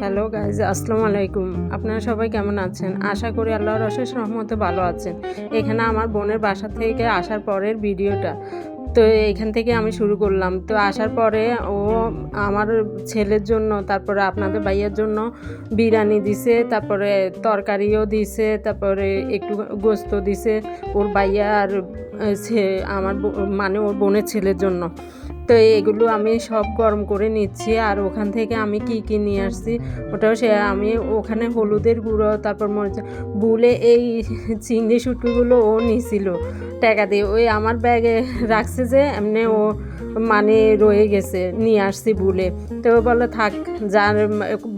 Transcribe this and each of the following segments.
Hello guys আসসালামু আলাইকুম আপনারা সবাই কেমন আছেন? আশা করি আল্লাহর অশেষ রহমতে ভালো আছেন। এখানে আমার বোনের বাসা থেকে আসার পরের ভিডিওটা। তো এখান থেকে আমি শুরু করলাম। তো আসার পরে ও আমার ছেলের জন্য, তারপরে আপনাদের ভাইয়ের জন্য বিরিয়ানি দিছে, তারপরে তরকারিও দিছে, তারপরে একটু গোস্ত দিছে ওর ভাইয়া আর আমার মানে ওর বোনের ছেলের জন্য। তো এগুলো আমি সব গরম করে নিচ্ছি আর ওখান থেকে আমি কি কি নিয়ে আসছি ওটাও সে আমি ওখানে হলুদের গুঁড়ো, তারপর মরিচ, বুলে এই চিংড়ি শুটকিগুলো ও নিছিল। টাকা দিয়ে। ওই আমার ব্যাগে রাখছে যে এমনি ও মানে রয়ে গেছে, নিয়ে আসছি বুলে। তো বলে থাক, যার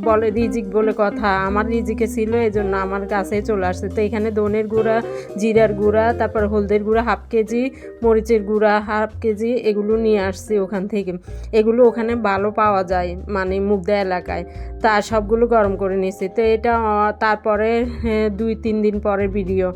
বলে রিজিক বলে কথা, আমার রিজিকে ছিল এই জন্য আমার কাছে চলে আসছে। তো এখানে দনের গুঁড়া, জিরার গুঁড়া, তারপর হলদের গুঁড়া, হাফ কেজি, মরিচের গুঁড়া, হাফ কেজি, এগুলো নিয়ে আসছি ওখান থেকে। এগুলো ওখানে ভালো পাওয়া যায় মানে মুগদা এলাকায়। তা সবগুলো গরম করে নিয়েছি। তো এটা তারপরে দুই, তিন দিন পরের ভিডিও।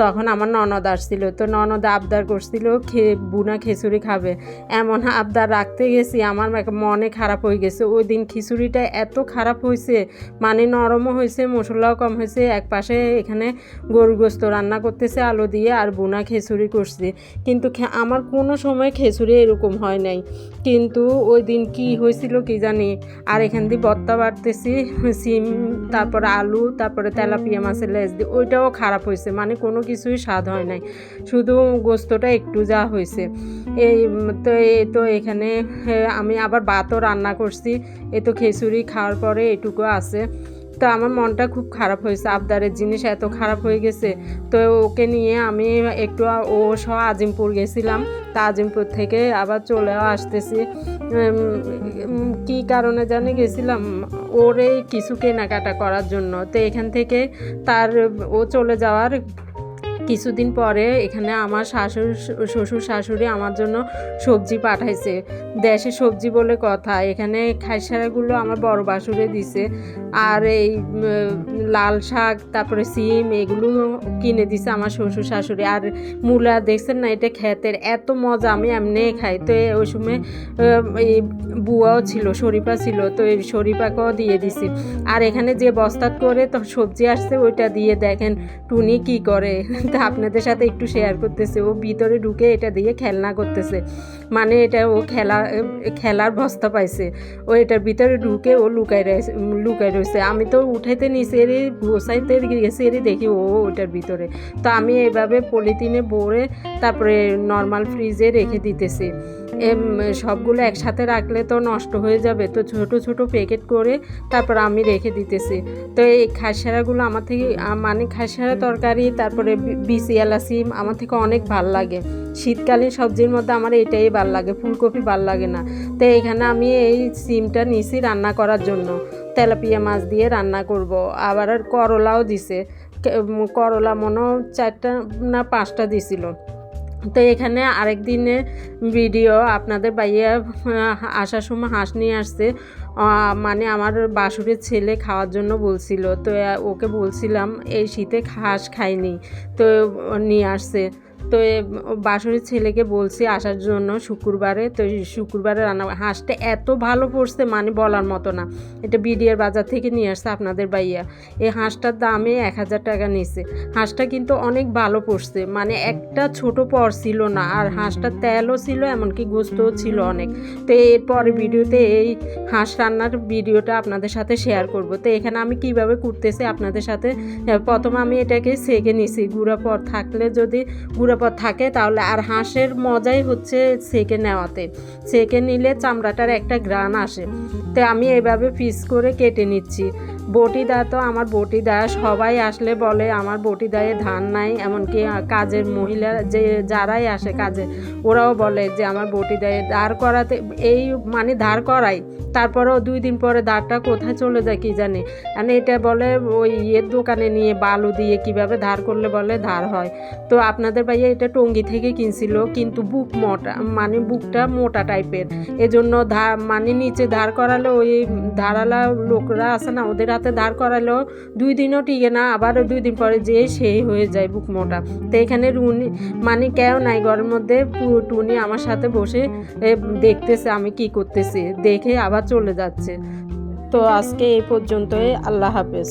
তখন আমার ননদ আসছিল। তো ননদ আবদার করছিল, খে, বুনা খিচুড়ি খাবে। এমন আবদার রাখতে গেছি, আমার মনে খারাপ হয়ে গেছে। ওই দিন খিচুড়িটা এত খারাপ হয়েছে মানে নরমও হয়েছে, মশলাও কম হয়েছে। এক পাশে এখানে গরু গোস্ত রান্না করতেছে, আলু দিয়ে আর বোনা খিচুড়ি করছি। কিন্তু আমার কোনো সময় খিচুড়ি এরকম হয় নাই। কিন্তু ওই দিন কি হয়েছিল কি জানি, আর এখান দিয়ে বত্তা বাড়তেছি সিম, তারপরে আলু, তারপরে তেলাপিয়া মাছের লেজ দিয়ে, ওইটাও খারাপ হয়েছে মানে কোনো কিছুই স্বাদ হয় নাই। শুধু গোস্তটা একটু যা হয়েছে। এই, তো এই তো এখানে আমি আবার ভাতও রান্না করছি। এ তো খিচুড়ি খাওয়ার পরে এটুকু আছে। তো আমার মনটা খুব খারাপ হয়েছে। আবদারের জিনিস এত খারাপ হয়ে গেছে। তো ওকে নিয়ে আমি একটু ও সহ আজিমপুর গেছিলাম। তা আজিমপুর থেকে আবার চলেও আসতেছি। কি কারণে জানি গেছিলাম? ওরে কিছু কেনাকাটা করার জন্য। তো এখান থেকে তার ও চলে যাওয়ার কিছুদিন পরে এখানে আমার শাশুড়, শ্বশুর শাশুড়ি আমার জন্য সবজি পাঠাইছে। দেশে সবজি বলে কথা। এখানে খাইসারাগুলো আমার বড় বাসুরে দিছে। আর এই লাল শাক, তারপরে সিম, এগুলো কিনে দিছে আমার শ্বশুর শাশুড়ি। আর মূলা, দেখছেন না এটা ক্ষেতের, এত মজা আমি এমনি খাই। তো ওই সময় এই বুয়াও ছিল, শরীফা ছিল, তো এই শরীফাকেও দিয়ে দিছি। আর এখানে যে বস্তাত করে তো সবজি আসছে, ওইটা দিয়ে দেখেন টুনি কি করে। আপনাদের সাথে একটু শেয়ার করতেছে। ও ভিতরে ঢুকে এটা দিয়ে খেলনা করতেছে। মানে এটা ও খেলা, খেলার বস্তা পাইছে। ও এটার ভিতরে ঢুকে ও লুকাই রয়েছে লুকাই রয়েছে। আমি তো উঠাইতে নিচে সেরে বসাইতে গেছি এরে দেখি ও ওটার ভিতরে। তো আমি এভাবে পলিথিনে ভরে তারপরে নর্মাল ফ্রিজে রেখে দিতেছি। সবগুলো একসাথে রাখলে তো নষ্ট হয়ে যাবে। তো ছোট ছোট প্যাকেট করে তারপর আমি রেখে দিতেছি। তো এই খাসারাগুলো আমার থেকে মানে খাসারা তরকারি, তারপরে বিসিয়ালা সিম আমার থেকে অনেক ভালো লাগে। শীতকালীন সবজির মধ্যে আমার এটাই ভালো লাগে, ফুলকপি ভালো লাগে না। তো এখানে আমি এই সিমটা নিছি রান্না করার জন্য। তেলাপিয়া মাছ দিয়ে রান্না করব। আবার আর করলাও দিছে। করলা মনে চারটা না পাঁচটা দিছিল। তো এখানে আরেক দিনে ভিডিও আপনাদের বাইয়া আসার সময় হাঁস নিয়ে আসছে। মানে আমার বাসুরের ছেলে খাওয়ার জন্য বলছিল, তো ওকে বলছিলাম, এই শীতে হাঁস খাইনি। তো নিয়ে আসছে। তো বাসুরের ছেলেকে বলছি আসার জন্য শুক্রবারে, তো শুক্রবারে রান্না হাঁসটা এত ভালো পড়ছে মানে বলার মতো না। এটা বিডিআর বাজার থেকে নিয়ে আসছে আপনাদের বাইয়া এই হাঁসটার দামে এক হাজার টাকা নিছে। হাঁসটা কিন্তু অনেক ভালো পড়ছে মানে একটা ছোট পর ছিল না, আর হাঁসটার তেলও ছিল, এমনকি গোস্তও ছিল অনেক। তো এরপরে ভিডিওতে এই হাঁস রান্নার ভিডিওটা আপনাদের সাথে শেয়ার করব। তো এখানে আমি কীভাবে করতেছি আপনাদের সাথে? প্রথমে আমি এটাকে সেকে নিছি। গুঁড়া পর থাকলে যদি গুঁড়া পর থাকে, তাহলে আর হাঁসের মজাই হচ্ছে ছেঁকে নেওয়াতে। সেকে নিলে চামড়াটার একটা গ্রান আসে। তো আমি এভাবে পিস করে কেটে নিচ্ছি। বটি দা তো আমার বটিদা সবাই আসলে বলে, আমার বটি দায়ে ধান নাই। এমনকি কাজের মহিলা যে, যারাই আসে কাজে, ওরাও বলে যে, আমার বটিদায়ে দাঁড় করাতে, এই মানে ধার করাই। তারপরেও দুই দিন পরে দাঁড়টা কোথায় চলে যায় কি জানি। মানে এটা বলে ওই ইয়ের দোকানে নিয়ে বালু দিয়ে কীভাবে ধার করলে বলে ধার হয়। তো আপনাদের ভাইয়া এটা টঙ্গি থেকে কিনছিল, কিন্তু বুক মোটা মানে বুকটা মোটা টাইপের। এজন্য ধার মানে নিচে ধার করালে ওই ধারালা লোকরা আছে না, ওদের হাতে দাঁড় করালো। দুই দিনও টিকে না, আবারও দুই দিন পরে যেয়ে সেই হয়ে যায় বুক মোটা। তো এখানে রুনি মানে কেউ নাই, ঘরের মধ্যে টুনি আমার সাথে বসে দেখতেছে আমি কি করতেছি। দেখে আবার চলে যাচ্ছে। তো আজকে এই পর্যন্তই, আল্লাহ হাফেজ।